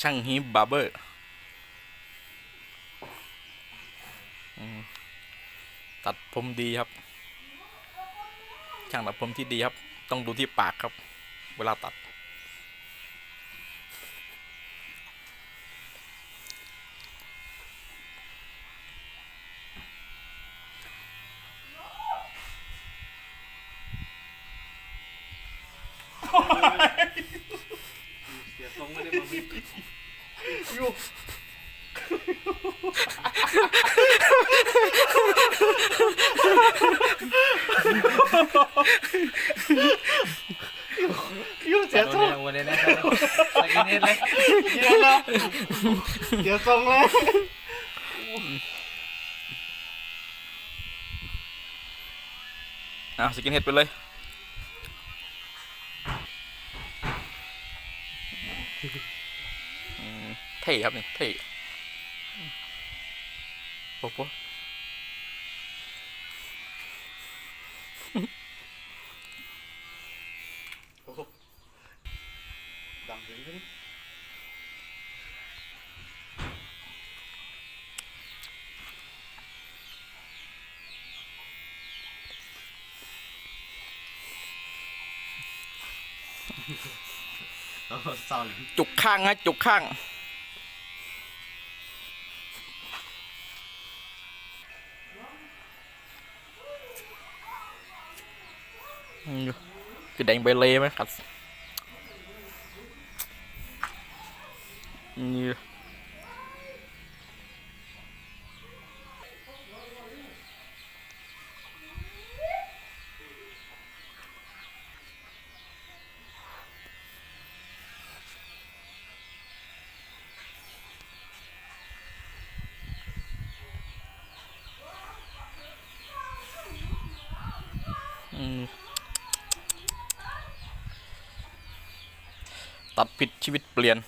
ช่างฮีบาร์เบอร์ตัดผมดีครับ ช่างตัดผมที่ดีครับ ต้องดูที่ปากครับ เวลาตัดเสียทรงไม่ได้มาวิ่งยุ่เสียทรงวันนี้นะครับสกินเฮดเลยเสียแล้วเสียทรงแล้วอะสกินเฮดไปเลย อืม เท่ครับนี่เท่โอ้โหดังถึงนี่เราเศร้าเลจุกข้างนะจุกข้าง คือแดงใบเล่ไหมครับนี่ ตัดผิดชีวิตเปลี่ยน